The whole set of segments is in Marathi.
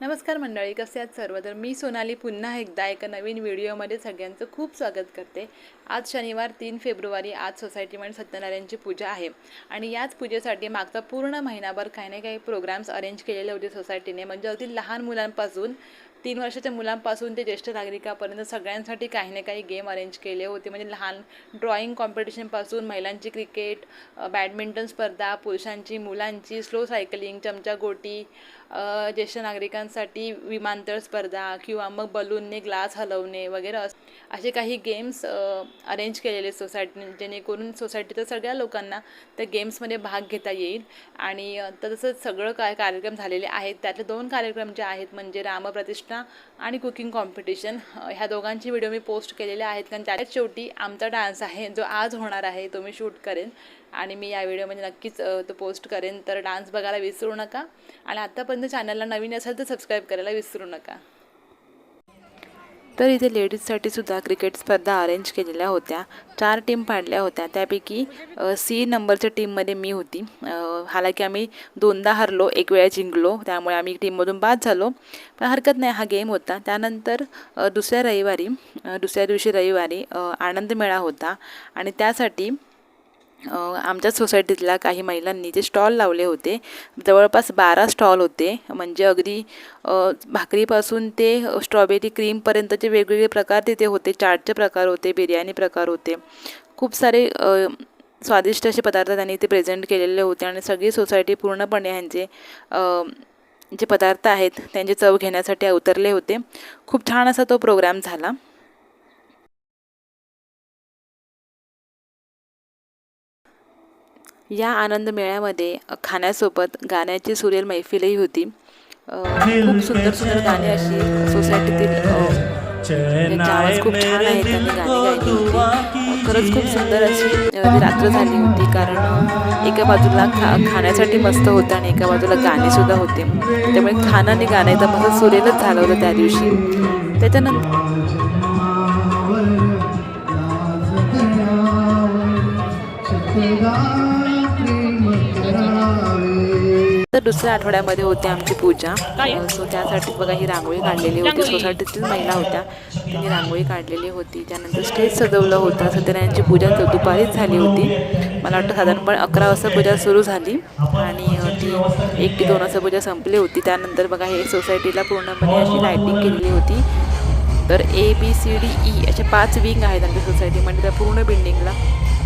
नमस्कार मंडळी कसे आहात सर्व? तर मी सोनाली पुन्हा एकदा एका नवीन व्हिडिओमध्ये सगळ्यांचं खूप स्वागत करते. आज शनिवार तीन फेब्रुवारी आज सोसायटीमध्ये म्हणजे सत्यनारायणची पूजा आहे. आणि याच पूजेसाठी मागचा पूर्ण महिनाभर काही ना काही प्रोग्राम्स अरेंज केलेले होते सोसायटीने. म्हणजे अगदी लहान मुलांपासून तीन वर्षाच्या मुलांपासून ते ज्येष्ठ नागरिकापर्यंत सगळ्यांसाठी काही ना काही गेम अरेंज केले होते. म्हणजे लहान ड्रॉइंग कॉम्पिटिशनपासून महिलांची क्रिकेट बॅडमिंटन स्पर्धा पुरुषांची मुलांची स्लो सायकलिंग चमचा गोटी ज्येष्ठ नागरिकांसाठी विमानतळ स्पर्धा किंवा मग बलूनने ग्लास हलवणे वगैरे अस- असे काही गेम्स अरेंज केलेले सोसायटीने जेणेकरून सोसायटीच्या सगळ्या लोकांना त्या गेम्समध्ये भाग घेता येईल. आणि तर तसंच सगळं काय कार्यक्रम झालेले आहेत. त्यातले दोन कार्यक्रम जे आहेत म्हणजे रामप्रतिष्ठा आणि कुकिंग कॉम्पिटिशन ह्या दोघांची व्हिडिओ मी पोस्ट केलेले आहेत. कारण त्याच्यात शेवटी आमचा डान्स आहे जो आज होणार आहे तो मी शूट करेन. आणि मी या व्हिडिओमध्ये नक्कीच तो पोस्ट करेन. तर डान्स बघायला विसरू नका. आणि आत्तापर्यंत चॅनलला नवीन असेल तर सबस्क्राईब करायला विसरू नका. तर इथे लेडीजसाठी सुद्धा क्रिकेट स्पर्धा अरेंज केलेल्या होत्या. चार टीम पाडल्या होत्या. त्यापैकी सी नंबरच्या टीममध्ये मी होती. हालाकी आम्ही दोनदा हरलो एक वेळा जिंकलो. त्यामुळे आम्ही टीममधून बाद झालो. पण हरकत नाही हा गेम होता. त्यानंतर दुसऱ्या रविवारी दुसऱ्या दिवशी रविवारी आनंद मेळा होता. आणि त्यासाठी आमच्याच आमच्या सोसायटीतल्या काही महिलांनी जे स्टॉल लावले होते जवळपास बारा स्टॉल होते. म्हणजे अगदी भाकरीपासून ते स्ट्रॉबेरी क्रीमपर्यंतचे वेगवेगळे प्रकार तिथे होते. चाटचे प्रकार होते बिर्याणी प्रकार होते. खूप सारे स्वादिष्ट असे पदार्थ त्यांनी इथे प्रेझेंट केलेले होते आणि सगळी सोसायटी पूर्णपणे ह्यांचे जे पदार्थ आहेत त्यांचे चव घेण्यासाठी उतरले होते. खूप छान असा तो प्रोग्राम झाला. या आनंद मेळ्यामध्ये खाण्यासोबत गाण्याची सुरेल मैफिलही होती. खूप सुंदर सुंदर गाणी अशी सोसायटीतील आवाज खूप छान आहेत त्यांनी गाणी गायली होती. खरंच खूप सुंदर अशी रात्र झाली होती कारण एका बाजूला खा खाण्यासाठी मस्त होतं आणि एका बाजूला गाणेसुद्धा होते. त्यामुळे खाणं आणि गाणं एकदम असं सुरेलच झालं होतं त्या दिवशी. त्याच्यानंतर दुसऱ्या आठवड्यामध्ये होती आमची पूजा. सो त्यासाठी बघा ही रांगोळी काढलेली होती. सोसायटीतील महिला होत्या. त्यांनी रांगोळी काढलेली होती. त्यानंतर स्टेज सजवलं होतं. सत्यनारायणची पूजा दुपारीच झाली होती. मला वाटतं साधारणपणे अकरा वाजता पूजा सुरू झाली. आणि ती एक ते दोन वाजता पूजा संपली होती. त्यानंतर बघा हे सोसायटीला पूर्णपणे अशी लायटिंग केलेली होती. तर A B C D E अशा पाच विंग आहेत आमच्या सोसायटीमध्ये त्या पूर्ण बिल्डिंगला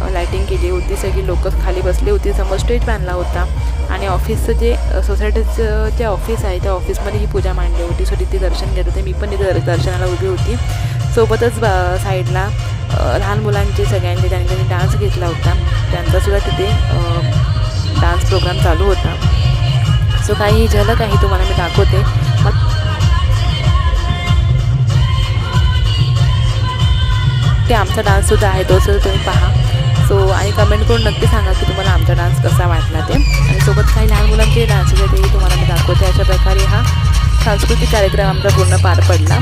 लायटिंग केली होती सगळी लोक खाली बसली होती समोर स्टेज बांधला होता. आणि ऑफिसचं जे सोसायटीचं जे ऑफिस आहे त्या ऑफिसमध्ये ही पूजा मांडली होती. सो तिथे दर्शन घेत होते. मी पण तिथे दर- दर्शनाला उभी होती. सोबतच बा साईडला लहान मुलांचे सगळ्यांचे त्यांनी त्यांनी डान्स घेतला होता. त्यांचासुद्धा तिथे डान्स प्रोग्राम चालू होता. सो काही झलक आहे तुम्हाला मी दाखवते. मग ते आमचा डान्ससुद्धा आहे तो सुद्धा तुम्ही पहा. सो आणि कमेंट करून नक्की सांगा की तुम्हाला आमचा डान्स कसा वाटला ते. आणि सोबत काही लहान मुलांचे डान्स आहेत तेही तुम्हाला मी दाखवते. अशा प्रकारे हा सांस्कृतिक कार्यक्रम आमचा पूर्ण पार पडला.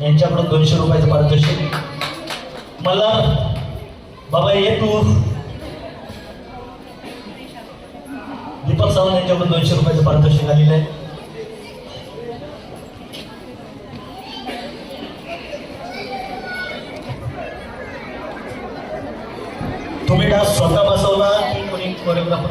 यांच्याकडून दोनशे रुपयाचं पारितोषिक. मला बाबा ये तू. दीपक सावंत यांच्याकडून दोनशे रुपयाचं पारितोषिक आलेलं आहे. तुम्ही डास स्वतः बसवला की कोणी कोरिओग्राफर